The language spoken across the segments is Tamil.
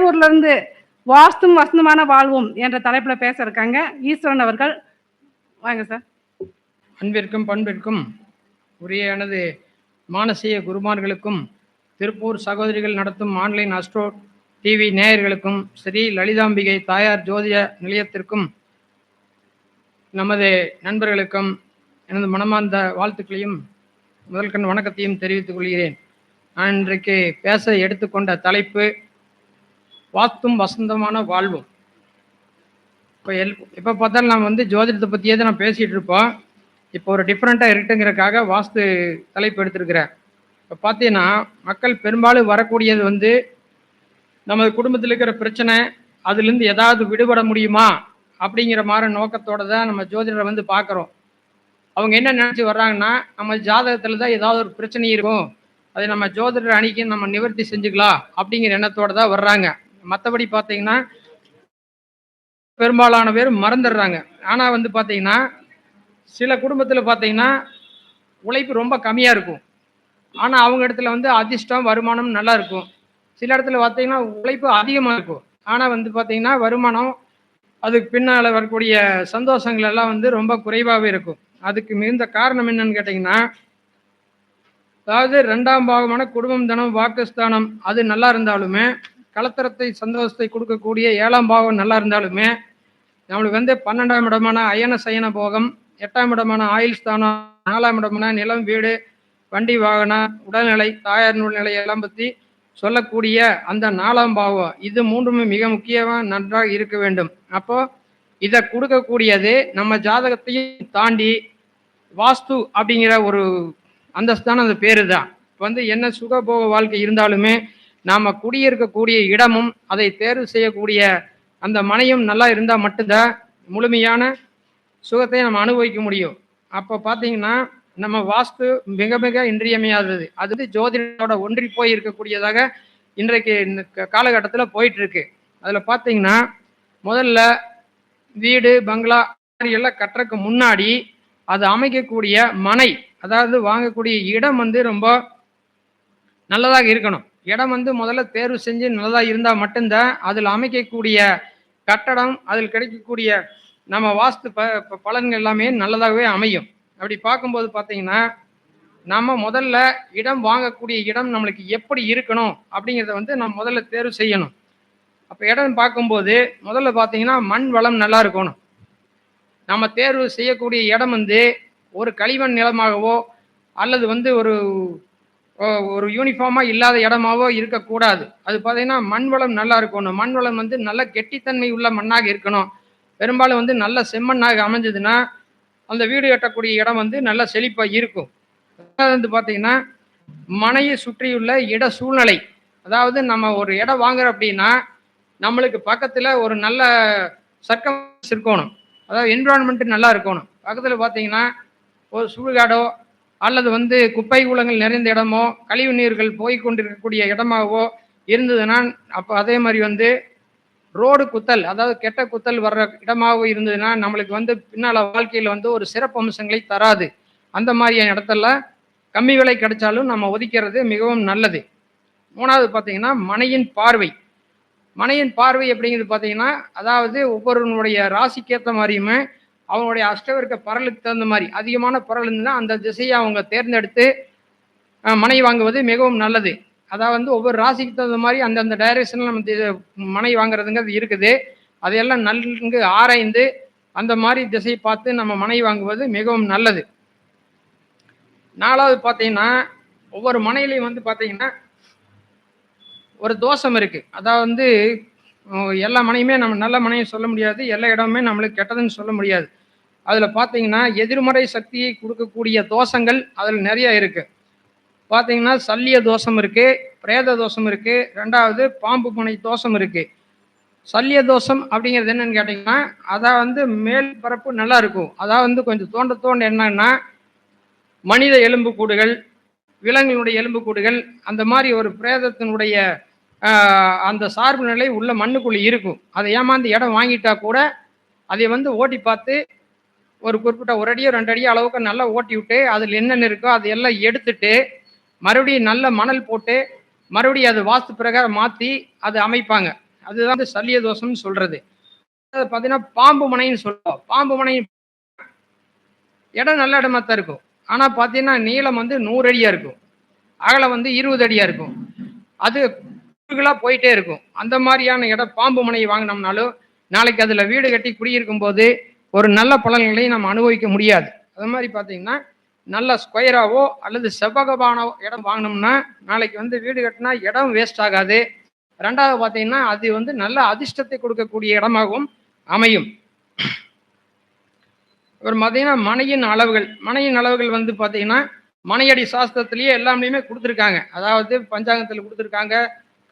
ஊர்ல இருந்து வாஸ்தும் வசந்தமான வாழ்வும் என்ற தலைப்புல பேச இருக்காங்க ஈஸ்வரன் அவர்கள். வாங்க சார். அன்பிற்கும் பண்பிற்கும் உரிய எனது மானசீக குருமார்களுக்கும் திருப்பூர் சகோதரிகள் நடத்தும் ஆன்லைன் அஸ்ட்ரோ டிவி நேயர்களுக்கும் ஸ்ரீ லலிதாம்பிகை தாயார் ஜோதிய நிலையத்திற்கும் நமது நண்பர்களுக்கும் எனது மனமார்ந்த வாழ்த்துக்களையும் முதல்கண் வணக்கத்தையும் தெரிவித்துக் கொள்கிறேன். நான் இன்றைக்கு பேச எடுத்துக்கொண்ட தலைப்பு வாத்தும் வசந்தமான வாழ்வும் இப்போ எல் எப்போ பார்த்தாலும் நம்ம வந்து ஜோதிடத்தை பற்றியே தான் நான் பேசிகிட்டு இருப்போம். இப்போ ஒரு டிஃப்ரெண்ட்டாக இருக்குங்கிறக்காக வாஸ்து தலைப்பு எடுத்திருக்கிறேன். இப்போ பார்த்தீங்கன்னா மக்கள் பெரும்பாலும் வரக்கூடியது வந்து நமது குடும்பத்தில் இருக்கிற பிரச்சனை அதுலேருந்து ஏதாவது விடுபட முடியுமா? அப்படிங்கிற மாதிரி நோக்கத்தோடு தான் நம்ம ஜோதிடரை வந்து பார்க்குறோம். அவங்க என்ன நினச்சி வர்றாங்கன்னா நம்ம ஜாதகத்தில் தான் ஏதாவது ஒரு பிரச்சனை இருக்கும். அதை நம்ம ஜோதிடர் அணிக்கு நம்ம நிவர்த்தி செஞ்சுக்கலாம் அப்படிங்கிற எண்ணத்தோடு தான் வர்றாங்க. மற்றபடி பார்த்தீங்கன்னா பெரும்பாலான பேர் மறந்துடுறாங்க. ஆனால் வந்து பார்த்தீங்கன்னா சில குடும்பத்தில் பார்த்தீங்கன்னா உழைப்பு ரொம்ப கம்மியாக இருக்கும். ஆனால் அவங்க இடத்துல வந்து அதிர்ஷ்டம் வருமானம் நல்லா இருக்கும். சில இடத்துல பார்த்தீங்கன்னா உழைப்பு அதிகமாக இருக்கும். ஆனால் வந்து பார்த்தீங்கன்னா வருமானம் அதுக்கு பின்னால் வரக்கூடிய சந்தோஷங்கள் எல்லாம் வந்து ரொம்ப குறைவாகவே இருக்கும். அதுக்கு மிகுந்த காரணம் என்னன்னு கேட்டிங்கன்னா அதாவது ரெண்டாம் பாகமான குடும்பம் தனம் வாக்குஸ்தானம் அது நல்லா இருந்தாலுமே கலத்தரத்தை சந்தோஷத்தை கொடுக்கக்கூடிய ஏழாம் பாகம் நல்லா இருந்தாலுமே நம்மளுக்கு வந்து பன்னெண்டாம் இடமான அயன சயன போகம் எட்டாம் இடமான ஆயுள் ஸ்தானம் நாலாம் இடமான நிலம் வீடு வண்டி வாகனம் உடல்நிலை தாயார் நூல்நிலை எல்லாம் பற்றி சொல்லக்கூடிய அந்த நாலாம் பாவம் இது மூன்றுமே மிக முக்கியமாக நன்றாக இருக்க வேண்டும். அப்போ இதை கொடுக்கக்கூடியது நம்ம ஜாதகத்தையும் தாண்டி வாஸ்து அப்படிங்கிற ஒரு அந்தஸ்தான அந்த பேரு தான் இப்போ வந்து என்ன சுகபோக வாழ்க்கை இருந்தாலுமே நாம் குடியிருக்கக்கூடிய இடமும் அதை தேர்வு செய்யக்கூடிய அந்த மனையும் நல்லா இருந்தால் மட்டும்தான் முழுமையான சுகத்தை நம்ம அனுபவிக்க முடியும். அப்போ பார்த்தீங்கன்னா நம்ம வாஸ்து மிக மிக இன்றியமையாதது. அது வந்து ஜோதிடனோட ஒன்றி போய் இருக்கக்கூடியதாக இன்றைக்கு இந்த காலகட்டத்தில் போயிட்டு இருக்கு அதில் பார்த்தீங்கன்னா முதல்ல வீடு பங்களா மாதிரியெல்லாம் கட்டுறதுக்கு முன்னாடி அது அமைக்கக்கூடிய மனை அதாவது வாங்கக்கூடிய இடம் வந்து ரொம்ப நல்லதாக இருக்கணும். இடம் வந்து முதல்ல தேர்வு செஞ்சு நல்லதாக இருந்தால் மட்டும்தான் அதில் அமைக்கக்கூடிய கட்டடம் அதில் கிடைக்கக்கூடிய நம்ம வாஸ்து ப ப- பலன்கள் எல்லாமே நல்லதாகவே அமையும். அப்படி பார்க்கும்போது பார்த்தீங்கன்னா நம்ம முதல்ல இடம் வாங்கக்கூடிய இடம் நம்மளுக்கு எப்படி இருக்கணும் அப்படிங்கிறத வந்து நம்ம முதல்ல தேர்வு செய்யணும். அப்போ இடம் பார்க்கும்போது முதல்ல பார்த்தீங்கன்னா மண் வளம் நல்லா இருக்கணும். நம்ம தேர்வு செய்யக்கூடிய இடம் வந்து ஒரு களிமண் நிலமாகவோ அல்லது வந்து ஒரு ஒரு யூனிஃபார்மாக இல்லாத இடமாவோ இருக்கக்கூடாது. அது பார்த்தீங்கன்னா மண் வளம் நல்லா இருக்கணும். மண் வளம் வந்து நல்ல கெட்டித்தன்மை உள்ள மண்ணாக இருக்கணும். பெரும்பாலும் வந்து நல்ல செம்மண்ணாக அமைஞ்சதுன்னா அந்த வீடு கட்டக்கூடிய இடம் வந்து நல்ல செழிப்பாக இருக்கும். வந்து பார்த்தீங்கன்னா மனையை சுற்றியுள்ள இட சூழ்நிலை. அதாவது நம்ம ஒரு இடம் வாங்குறோம் அப்படின்னா நம்மளுக்கு பக்கத்தில் ஒரு நல்ல சர்க்கம் இருக்கணும். அதாவது என்விரான்மெண்ட் நல்லா இருக்கணும். பக்கத்தில் பார்த்தீங்கன்னா ஒரு சுடுகாடோ அல்லது வந்து குப்பை கூலங்கள் நிறைந்த இடமோ கழிவு நீர்கள் போய்கொண்டிருக்கக்கூடிய இடமாகவோ இருந்ததுன்னா அப்போ அதே மாதிரி வந்து ரோடு குத்தல் அதாவது கெட்ட குத்தல் வர்ற இடமாகவும் இருந்ததுன்னா நம்மளுக்கு வந்து பின்னால் வாழ்க்கையில் வந்து ஒரு சிறப்பு அம்சங்களை தராது. அந்த மாதிரியான இடத்துல கம்மி விலை கிடைச்சாலும் நம்ம ஒதுக்கிறது மிகவும் நல்லது. மூணாவது பார்த்தீங்கன்னா மனையின் பார்வை. மனையின் பார்வை அப்படிங்கிறது பார்த்தீங்கன்னா அதாவது ஒவ்வொருவனுடைய ராசிக்கேற்ற மாதிரியுமே அவங்களுடைய அஷ்டவர்க்க பரலுக்கு தகுந்த மாதிரி. அதிகமான பரல் இருந்ததுன்னா அந்த திசையை அவங்க தேர்ந்தெடுத்து மனை வாங்குவது மிகவும் நல்லது. அதாவது வந்து ஒவ்வொரு ராசிக்கு தகுந்த மாதிரி அந்தந்த டைரக்ஷனில் நம்ம மனை வாங்குறதுங்கிறது இருக்குது. அதையெல்லாம் நன்கு ஆராய்ந்து அந்த மாதிரி திசை பார்த்து நம்ம மனை வாங்குவது மிகவும் நல்லது. நாலாவது பார்த்தீங்கன்னா ஒவ்வொரு மனையிலையும் வந்து பார்த்தீங்கன்னா ஒரு தோஷம் இருக்குது அதாவது வந்து எல்லா மனையுமே நம்ம நல்ல மனையும் சொல்ல முடியாது. எல்லா இடமுமே நம்மளுக்கு கெட்டதுன்னு சொல்ல முடியாது. அதில் பார்த்தீங்கன்னா எதிர்மறை சக்தியை கொடுக்கக்கூடிய தோஷங்கள் அதில் நிறைய இருக்குது பார்த்தீங்கன்னா சல்லிய தோஷம் இருக்குது பிரேத தோஷம் இருக்குது ரெண்டாவது பாம்பு பனை தோஷம் இருக்குது சல்லிய தோஷம் அப்படிங்கிறது என்னன்னு கேட்டிங்கன்னா அதான் வந்து மேல் பரப்பு நல்லா இருக்கும். அதாவது வந்து கொஞ்சம் தோண்ட தோண்ட என்னன்னா மனித எலும்புக்கூடுகள் விலங்குகளுடைய எலும்புக்கூடுகள் அந்த மாதிரி ஒரு பிரேதத்தினுடைய அந்த சார்பு நிலை உள்ள மண்ணுக்குள்ளே இருக்கும். அதை ஏமாந்து இடம் வாங்கிட்டா கூட அதை வந்து ஓட்டி பார்த்து ஒரு குறிப்பிட்ட ஒரு அடியோ ரெண்டு அடியோ அளவுக்கு நல்லா ஓட்டி விட்டு அதில் என்னென்ன இருக்கோ அதை எல்லாம் எடுத்துட்டு மறுபடியும் நல்ல மணல் போட்டு மறுபடியும் அது வாஸ்து பிரகாரம் மாற்றி அது அமைப்பாங்க. அதுதான் வந்து சல்லிய தோஷம்னு சொல்கிறது அது பார்த்தீங்கன்னா பாம்பு மனைன்னு சொல்லுவோம். பாம்பு மனை இடம் நல்ல இடமா தான் இருக்கும். ஆனால் பார்த்தீங்கன்னா நீளம் வந்து நூறு அடியாக இருக்கும். அகலம் வந்து இருபது அடியாக இருக்கும். அது குறுகலா போயிட்டே இருக்கும். அந்த மாதிரியான இடம் பாம்பு மனை வாங்கினோம்னாலும் நாளைக்கு அதில் வீடு கட்டி குடியிருக்கும் போது ஒரு நல்ல பலன்களை நம்ம அனுபவிக்க முடியாது. அது மாதிரி பார்த்தீங்கன்னா நல்ல ஸ்கொயராகவோ அல்லது செவ்வகமான இடம் வாங்கினோம்னா நாளைக்கு வந்து வீடு கட்டினா இடம் வேஸ்ட் ஆகாது. ரெண்டாவது பார்த்தீங்கன்னா அது வந்து நல்ல அதிர்ஷ்டத்தை கொடுக்கக்கூடிய இடமாகவும் அமையும். அப்புறம் பார்த்தீங்கன்னா மனையின் அளவுகள். மனையின் அளவுகள் வந்து பார்த்தீங்கன்னா மனையடி சாஸ்திரத்திலேயே எல்லாமே கொடுத்துருக்காங்க. அதாவது பஞ்சாங்கத்தில் கொடுத்துருக்காங்க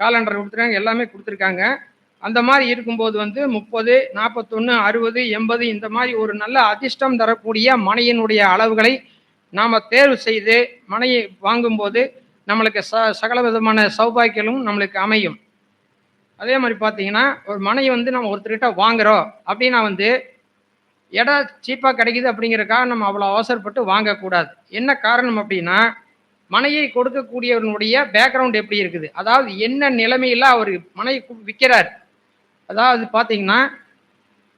காலண்டர் கொடுத்துருக்காங்க எல்லாமே கொடுத்துருக்காங்க. அந்த மாதிரி இருக்கும்போது வந்து முப்பது நாற்பத்தொன்று அறுபது எண்பது இந்த மாதிரி ஒரு நல்ல அதிர்ஷ்டம் தரக்கூடிய மனையினுடைய அளவுகளை நாம் தேர்வு செய்து மனையை வாங்கும்போது நம்மளுக்கு ச சகல விதமான சௌபாக்கியங்களும் நம்மளுக்கு அமையும். அதே மாதிரி பார்த்தீங்கன்னா ஒரு மனையை வந்து நம்ம ஒருத்தர்கிட்ட வாங்குறோம் அப்படின்னா வந்து இடம் சீப்பாக கிடைக்குது அப்படிங்கிறக்காக நம்ம அவ்வளோ அவசரப்பட்டு வாங்கக்கூடாது. என்ன காரணம் அப்படின்னா மனையை கொடுக்கக்கூடியவனுடைய பேக்ரவுண்ட் எப்படி இருக்குது? அதாவது என்ன நிலைமையில அவர் மனை விற்கிறார் அதாவது பார்த்தீங்கன்னா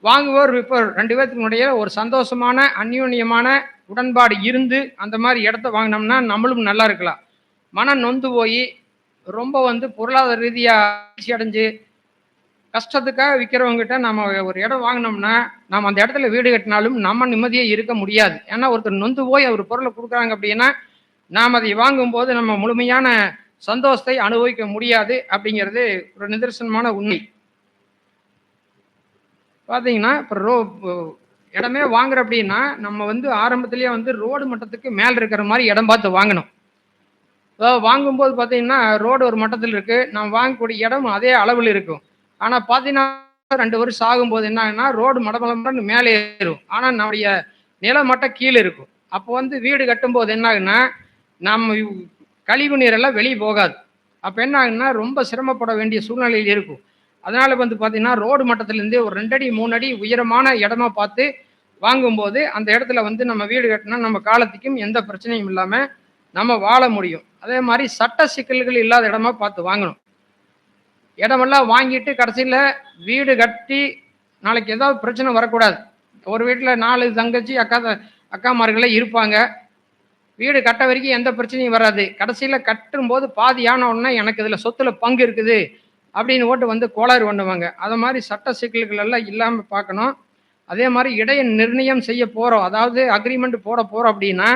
வாங்குவோர் விற்போர் ரெண்டு பேர்த்துக்கு இடையே ஒரு சந்தோஷமான அந்யூன்யமான உடன்பாடு இருந்து அந்த மாதிரி இடத்த வாங்கினோம்னா நம்மளும் நல்லா இருக்கலாம். மனம் நொந்து போய் ரொம்ப வந்து பொருளாதார ரீதியாக அடைஞ்சு கஷ்டத்துக்காக விற்கிறவங்ககிட்ட நம்ம ஒரு இடம் வாங்கினோம்னா நம்ம அந்த இடத்துல வீடு கட்டினாலும் நம்ம நிம்மதியே இருக்க முடியாது. ஏன்னா ஒருத்தர் நொந்து போய் அவர் பொருளை கொடுக்குறாங்க அப்படின்னா நாம் அதை வாங்கும்போது நம்ம முழுமையான சந்தோஷத்தை அனுபவிக்க முடியாது அப்படிங்கிறது ஒரு நிதர்சனமான உண்மை. பார்த்தீங்கன்னா இப்போ ரோ இடமே வாங்குற அப்படின்னா நம்ம வந்து ஆரம்பத்திலேயே வந்து ரோடு மட்டத்துக்கு மேலே இருக்கிற மாதிரி இடம் பார்த்து வாங்கணும். அதாவது வாங்கும்போது பார்த்தீங்கன்னா ரோடு ஒரு மட்டத்தில் இருக்குது நம்ம வாங்கக்கூடிய இடம் அதே அளவில் இருக்கும். ஆனால் பார்த்தீங்கன்னா ரெண்டு வருஷம் ஆகும்போது என்ன ஆகுன்னா ரோடு மடமடன்னு மேலே ஏறும். ஆனால் நம்முடைய நில மட்டம் கீழே இருக்கும். அப்போ வந்து வீடு கட்டும்போது என்ன ஆகுன்னா நம்ம கழிவு நீரெல்லாம் வெளியே போகாது. அப்போ என்ன ஆகுன்னா ரொம்ப சிரமப்பட வேண்டிய சூழ்நிலையில் இருக்கும். அதனால வந்து பார்த்தீங்கன்னா ரோடு மட்டத்திலேருந்து ஒரு ரெண்டடி மூணு அடி உயரமான இடமா பார்த்து வாங்கும்போது அந்த இடத்துல வந்து நம்ம வீடு கட்டினா நம்ம காலத்துக்கும் எந்த பிரச்சனையும் இல்லாமல் நம்ம வாழ முடியும். அதே மாதிரி சட்ட சிக்கல்கள் இல்லாத இடமா பார்த்து வாங்கணும். இடமெல்லாம் வாங்கிட்டு கடைசியில் வீடு கட்டி நாளைக்கு ஏதாவது பிரச்சனை வரக்கூடாது. ஒரு வீட்டில் நாலு தங்கச்சி அக்கா அக்காமார்களே இருப்பாங்க. வீடு கட்ட வரைக்கும் எந்த பிரச்சனையும் வராது. கடைசியில் கட்டும்போது பாதி ஆன உடனே எனக்கு இதில் சொத்தில் பங்கு இருக்குது. அப்படின்னு ஓட்டு வந்து கோளாறு பண்ணுவாங்க அதை மாதிரி சட்ட சிக்கல்கள் எல்லாம் இல்லாமல் பார்க்கணும். அதே மாதிரி இடைய நிர்ணயம் செய்ய போகிறோம் அதாவது அக்ரிமெண்ட் போட போகிறோம் அப்படின்னா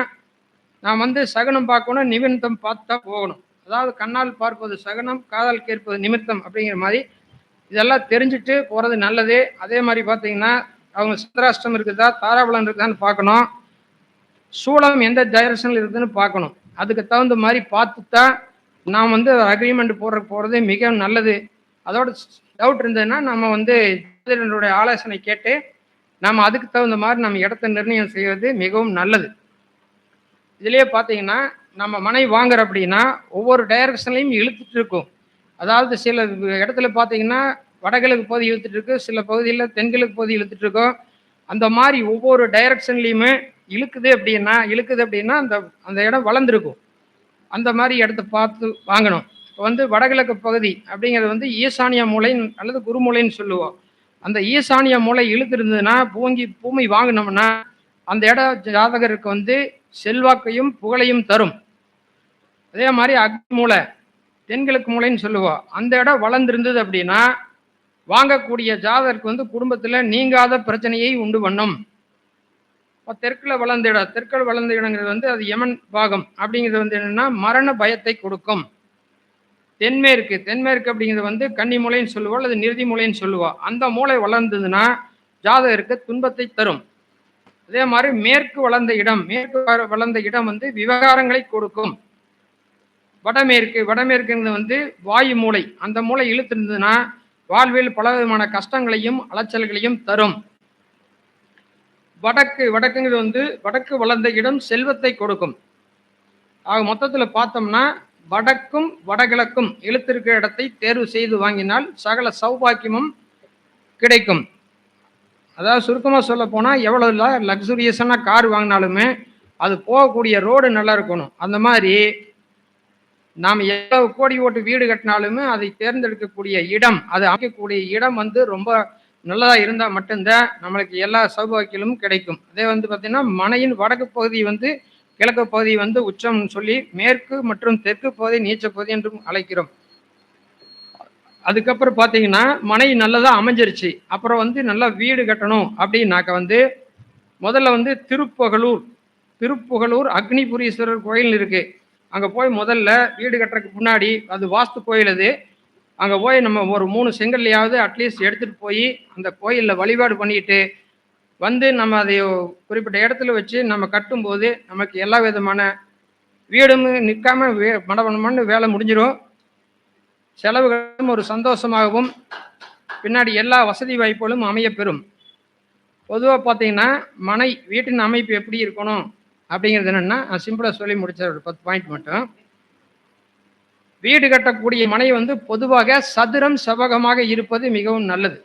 நான் வந்து சகனம் பார்க்கணும் நிமித்தம் பார்த்தா போகணும். அதாவது கண்ணால் பார்ப்பது சகனம் காதல் கேட்பது நிமித்தம் அப்படிங்கிற மாதிரி இதெல்லாம் தெரிஞ்சுட்டு போகிறது நல்லது. அதே மாதிரி பார்த்தீங்கன்னா அவங்க சந்திராஷ்டம் இருக்குதா தாராபலம் இருக்குதான்னு பார்க்கணும். சூளம் எந்த டைரக்ஷனில் இருக்குதுன்னு பார்க்கணும். அதுக்கு தகுந்த மாதிரி பார்த்து தான் நாம் வந்து அக்ரிமெண்ட் போடுற போகிறது மிக நல்லது. அதோட டவுட் இருந்ததுன்னா நம்ம வந்து ஜோதிடருடைய ஆலோசனை கேட்டு நம்ம அதுக்கு தகுந்த மாதிரி நம்ம இடத்த நிர்ணயம் செய்வது மிகவும் நல்லது. இதுலேயே பார்த்தீங்கன்னா நம்ம மனை வாங்குற அப்படின்னா ஒவ்வொரு டைரக்ஷன்லையும் இழுத்துட்டு இருக்கும். அதாவது சில இடத்துல பார்த்தீங்கன்னா வடகிழக்கு பகுதி இழுத்துட்டு இருக்கு சில பகுதியில் தென்கிழக்கு பகுதி இழுத்துட்டு இருக்கோம். அந்த மாதிரி ஒவ்வொரு டைரக்ஷன்லையுமே இழுக்குது அப்படின்னா இழுக்குது அப்படின்னா அந்த அந்த இடம் வளர்ந்துருக்கும். அந்த மாதிரி இடத்த பார்த்து வாங்கணும். இப்போ வந்து வடகிழக்கு பகுதி அப்படிங்கிறது வந்து ஈசானிய மூலைன்னு அல்லது குருமூலைன்னு சொல்லுவோம். அந்த ஈசானிய மூலை இழுத்து இருந்ததுன்னா பூங்கி பூமி வாங்கினோம்னா அந்த இடம் ஜாதகருக்கு வந்து செல்வாக்கையும் புகழையும் தரும். அதே மாதிரி அக்னி மூலை தென்கிழக்கு மூலைன்னு சொல்லுவோம். அந்த இடம் வளர்ந்துருந்தது அப்படின்னா வாங்கக்கூடிய ஜாதகருக்கு வந்து குடும்பத்தில் நீங்காத பிரச்சனையை உண்டு பண்ணும். தெற்கில் வளர்ந்த இடம் தெற்கில் வளர்ந்த இடங்கிறது வந்து அது யமன் பாகம். அப்படிங்கிறது வந்து என்னென்னா மரண பயத்தை கொடுக்கும். தென்மேற்கு தென்மேற்கு அப்படிங்கிறது வந்து கன்னி மூலைன்னு சொல்லுவோம் அல்லது நிறுதி மூலைன்னு சொல்லுவோம் அந்த மூளை வளர்ந்ததுன்னா ஜாதகருக்கு துன்பத்தை தரும். அதே மாதிரி மேற்கு வளர்ந்த இடம் மேற்கு வ- வளர்ந்த இடம் வந்து விவகாரங்களை கொடுக்கும். வடமேற்கு வடமேற்குங்கிறது வந்து வாயு மூளை. அந்த மூளை இழுத்திருந்ததுன்னா வாழ்வில் பல விதமான கஷ்டங்களையும் அலைச்சல்களையும் தரும். வடக்கு வடக்குங்கிறது வந்து வடக்கு வளர்ந்த இடம் செல்வத்தை கொடுக்கும். ஆக மொத்தத்தில் பார்த்தோம்னா வடக்கும் வடகிழக்கும் இழுத்திருக்கிற இடத்தை தேர்வு செய்து வாங்கினால் சகல சௌபாக்கியமும் கிடைக்கும். அதாவது சுருக்கமாக சொல்ல போனால் எவ்வளோ லக்ஸுரியஸான கார் வாங்கினாலுமே அது போகக்கூடிய ரோடு நல்லா இருக்கணும். அந்த மாதிரி நாம் எவ்வளவு கோடி ஓட்டு வீடு கட்டினாலுமே அதை தேர்ந்தெடுக்கக்கூடிய இடம் அது அமைக்கக்கூடிய இடம் வந்து ரொம்ப நல்லதாக இருந்தால் மட்டும்தான் நம்மளுக்கு எல்லா சௌபாக்கியலும் கிடைக்கும். அதே வந்து பார்த்திங்கன்னா மனையின் வடக்கு பகுதி வந்து கிழக்கு பகுதி வந்து உச்சம்னு சொல்லி மேற்கு மற்றும் தெற்கு பகுதி நீச்ச பகுதி என்றும் அழைக்கிறோம். அதுக்கப்புறம் பார்த்தீங்கன்னா மனை நல்லதாக அமைஞ்சிருச்சு. அப்புறம் வந்து நல்லா வீடு கட்டணும் அப்படின்னாக்க வந்து முதல்ல வந்து திருப்புகலூர் திருப்புகலூர் அக்னிபுரீஸ்வரர் கோயில் இருக்குது அங்கே போய் முதல்ல வீடு கட்டுறதுக்கு முன்னாடி அது வாஸ்து கோயில் அது. அங்கே போய் நம்ம ஒரு மூணு செங்கல்லையாவது அட்லீஸ்ட் எடுத்துகிட்டு போய் அந்த கோயிலில் வழிபாடு பண்ணிட்டு வந்து நம்ம அதை குறிப்பிட்ட இடத்துல வச்சு நம்ம கட்டும்போது நமக்கு எல்லா விதமான வீடும் நிற்காம வே மடமணமன்னு வேலை முடிஞ்சிடும் செலவுகளும் ஒரு சந்தோஷமாகவும் பின்னாடி எல்லா வசதி வாய்ப்புகளும் அமையப்பெறும். பொதுவாக பார்த்தீங்கன்னா மனை வீட்டின் அமைப்பு எப்படி இருக்கணும் அப்படிங்கிறது என்னென்னா நான் சிம்பிளாக சொல்லி முடிச்ச ஒரு பத்து பாயிண்ட் மட்டும். வீடு கட்டக்கூடிய மனை வந்து பொதுவாக சதுரம் செவ்வகமாக இருப்பது மிகவும் நல்லது.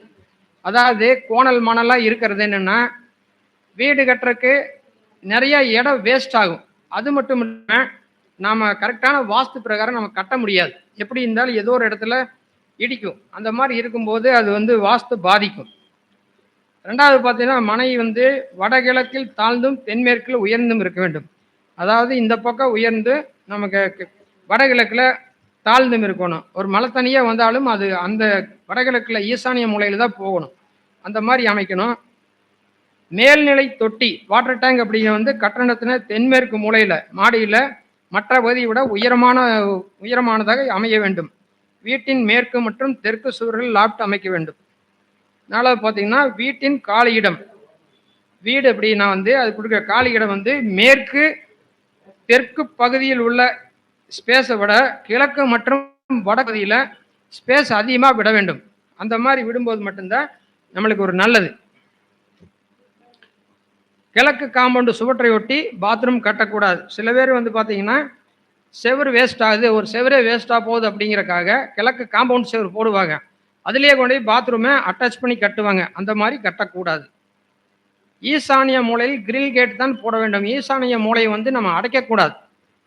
அதாவது கோணல் மணலாக இருக்கிறது என்னென்னா வீடு கட்டுறதுக்கு நிறைய இடம் வேஸ்ட் ஆகும். அது மட்டும் இல்லாமல் நாம் கரெக்டான வாஸ்து பிரகாரம் நம்ம கட்ட முடியாது. எப்படி இருந்தாலும் ஏதோ ஒரு இடத்துல இடிக்கும். அந்த மாதிரி இருக்கும்போது அது வந்து வாஸ்து பாதிக்கும். ரெண்டாவது பார்த்தீங்கன்னா மனை வந்து வடகிழக்கில் தாழ்ந்தும் தென்மேற்கில் உயர்ந்தும் இருக்க வேண்டும். அதாவது இந்த பக்கம் உயர்ந்து நமக்கு வடகிழக்கில் தாழ்ந்தும் இருக்கணும் ஒரு மலை தனியாக வந்தாலும் அது அந்த வடகிழக்கில் ஈசானிய மூலையில் தான் போகணும். அந்த மாதிரி அமைக்கணும். மேல்நிலை தொட்டி வாட்டர் டேங்க் அப்படிங்கிற வந்து கட்டணத்தின தென்மேற்கு மூலையில் மாடியில் மற்ற பகுதியை விட உயரமான உயரமானதாக அமைய வேண்டும். வீட்டின் மேற்கு மற்றும் தெற்கு சுவர்கள் லாப்ட் அமைக்க வேண்டும். நாலாவது பார்த்தீங்கன்னா வீட்டின் காலியிடம் வீடு அப்படின்னா வந்து அது கொடுக்குற காலியிடம் வந்து மேற்கு தெற்கு பகுதியில் உள்ள ஸ்பேஸை விட கிழக்கு மற்றும் வடபகுதியில் ஸ்பேஸ் அதிகமாக விட வேண்டும். அந்த மாதிரி விடும்போது மட்டும்தான் நம்மளுக்கு ஒரு நல்லது. கிழக்கு காம்பவுண்டு சுவற்றை ஒட்டி பாத்ரூம் கட்டக்கூடாது. சில பேர் வந்து பார்த்தீங்கன்னா செவரு வேஸ்ட் ஆகுது. ஒரு செவரே வேஸ்ட்டாக போகுது அப்படிங்கிறக்காக கிழக்கு காம்பவுண்ட் செவரு போடுவாங்க. அதுலேயே கொண்டு போய் பாத்ரூமை அட்டாச் பண்ணி கட்டுவாங்க. அந்த மாதிரி கட்டக்கூடாது. ஈசானிய மூலையில் கிரில் கேட் தான் போட வேண்டும். ஈசானிய மூலையை வந்து நம்ம அடைக்கக்கூடாது.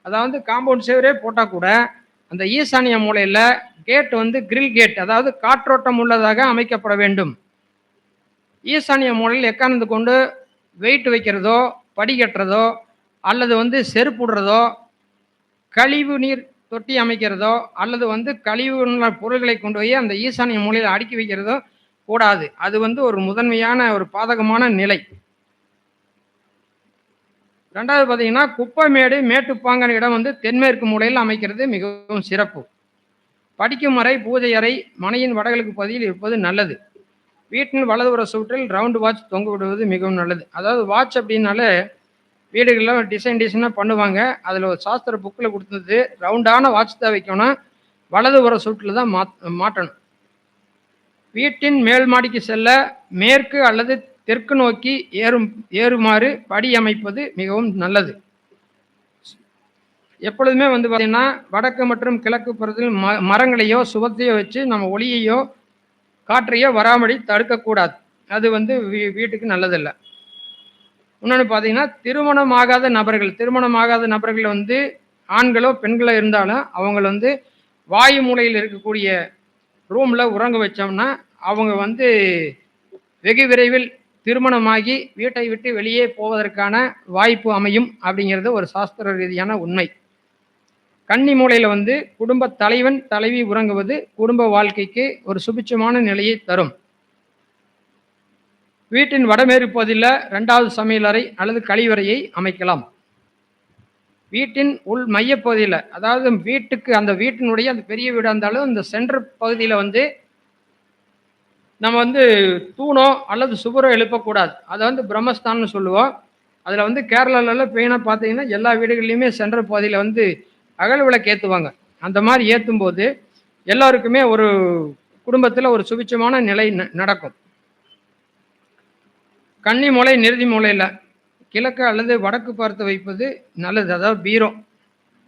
அதாவது காம்பவுண்ட் சேவரே போட்டால் கூட அந்த ஈசானிய மூலையில் கேட் வந்து கிரில் கேட் அதாவது காற்றோட்டம் உள்ளதாக அமைக்கப்பட வேண்டும். ஈசானிய மூலையில் எக்காரணத்து கொண்டு வெயிட் வைக்கிறதோ படி கட்டுறதோ அல்லது வந்து செருப்பு விடுறதோ கழிவு நீர் தொட்டி அமைக்கிறதோ அல்லது வந்து கழிவு பொருள்களை கொண்டு போய் அந்த ஈசானிய மூலையில் அடுக்கி வைக்கிறதோ கூடாது. அது வந்து ஒரு முதன்மையான ஒரு பாதகமான நிலை. ரெண்டாவது பார்த்தீங்கன்னா குப்பைமேடு மேட்டுப்பாங்கன இடம் வந்து தென்மேற்கு மூலையில் அமைக்கிறது மிகவும் சிறப்பு. படிக்கும் அறை பூஜை அறை மனையின் வடகிழக்கு பகுதியில் இருப்பது நல்லது. வீட்டின் வலதுபுற சுற்றில் ரவுண்டு வாட்ச் தொங்க விடுவது மிகவும் நல்லது. அதாவது வாட்ச் அப்படின்னாலே வீடுகளில் டிசைன் டிசைனாக பண்ணுவாங்க. அதில் ஒரு சாஸ்திர புக்கில் கொடுத்தது ரவுண்டான வாட்ச் தான் வைக்கணும். வலதுபுற சுற்றில் தான் மாத் மாட்டணும். வீட்டின் மேல் மாடிக்கு செல்ல மேற்கு அல்லது தெற்கு நோக்கி ஏறும் ஏறுமாறு படி அமைப்பது மிகவும் நல்லது. எப்பொழுதுமே வந்து பார்த்தீங்கன்னா வடக்கு மற்றும் கிழக்கு புறத்தில் ம மரங்களையோ சுவத்தையோ வச்சு நம்ம ஒளியையோ காற்றையோ வராமடி தடுக்கக்கூடாது. அது வந்து வீ வீட்டுக்கு நல்லதில்லை. இன்னொன்று பார்த்தீங்கன்னா திருமணம் ஆகாத நபர்கள் திருமணம் ஆகாத நபர்கள் வந்து ஆண்களோ பெண்களோ இருந்தாலும் அவங்க வந்து வாயு மூலையில் இருக்கக்கூடிய ரூமில் உறங்க வச்சோம்னா அவங்க வந்து வெகு விரைவில் திருமணமாகி வீட்டை விட்டு வெளியே போவதற்கான வாய்ப்பு அமையும் அப்படிங்கிறது ஒரு சாஸ்திர ரீதியான உண்மை. கன்னி மூலையில் வந்து குடும்ப தலைவன் தலைவி உறங்குவது குடும்ப வாழ்க்கைக்கு ஒரு சுபிட்சமான நிலையை தரும். வீட்டின் வடமேறு பகுதியில் ரெண்டாவது சமையலறை அல்லது கழிவறையை அமைக்கலாம். வீட்டின் உள் மையப்பகுதியில் அதாவது வீட்டுக்கு அந்த வீட்டினுடைய அந்த பெரிய வீடாக இருந்தாலும் அந்த சென்டர் பகுதியில் வந்து நம்ம வந்து தூணோ அல்லது சுவரோ எழுப்பக்கூடாது. அதை வந்து பிரம்மஸ்தான்னு சொல்லுவோம். அதில் வந்து கேரளாலெல்லாம் பெயினாக பார்த்தீங்கன்னா எல்லா வீடுகள்லையுமே சென்ற பாதையில் வந்து அகல் விளக்கு ஏற்றுவாங்க அந்த மாதிரி ஏற்றும் போது எல்லாருக்குமே ஒரு குடும்பத்தில் ஒரு சுபிச்சமான நிலை ந- நடக்கும். கன்னி மூலை நிறுதி மூலையில் கிழக்கு அல்லது வடக்கு பார்த்து வைப்பது நல்லது. அதாவது பீரோ.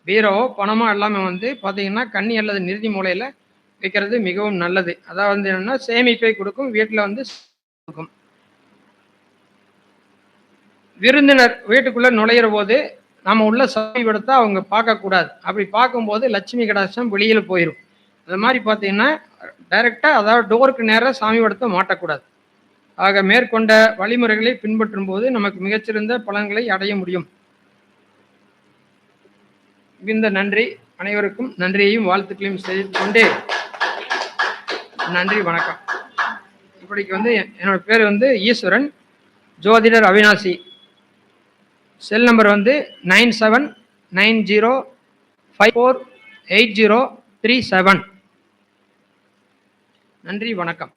பீரோ பணமாக எல்லாமே வந்து பார்த்தீங்கன்னா கன்னி அல்லது நிறுதி மூலையில் வைக்கிறது மிகவும் நல்லது. அதாவது வந்து என்னன்னா சேமிப்பை கொடுக்கும் வீட்டில் வந்து கொடுக்கும். விருந்தினர் வீட்டுக்குள்ள நுழையிற போது நம்ம உள்ள சாமி அவங்க பார்க்கக்கூடாது அப்படி பார்க்கும்போது லட்சுமி கடாசம் வெளியில் போயிடும் அது மாதிரி பார்த்தீங்கன்னா டைரெக்டாக அதாவது டோருக்கு நேராக சாமி படத்தை மாட்டக்கூடாது. ஆக மேற்கொண்ட வழிமுறைகளை பின்பற்றும் போது நமக்கு மிகச்சிறந்த பலன்களை அடைய முடியும். இந்த நன்றி. அனைவருக்கும் நன்றியையும் வாழ்த்துக்களையும் செய்து கொண்டே நன்றி வணக்கம். இப்படிக்கு வந்து என்னோட பேர் வந்து ஈஸ்வரன் ஜோதிடர் அவினாசி. செல் நம்பர் வந்து nine seven nine zero five four eight zero three seven நன்றி வணக்கம்.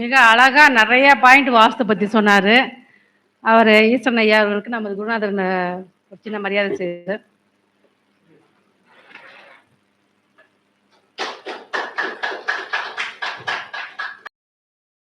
மிக அழகா நிறைய பாயிண்ட் வாஸ்து பற்றி சொன்னார். அவர் ஈஸ்வரன் ஐயா அவர்களுக்கு நமது குருநாதர் சின்ன மரியாதை செய்தார்.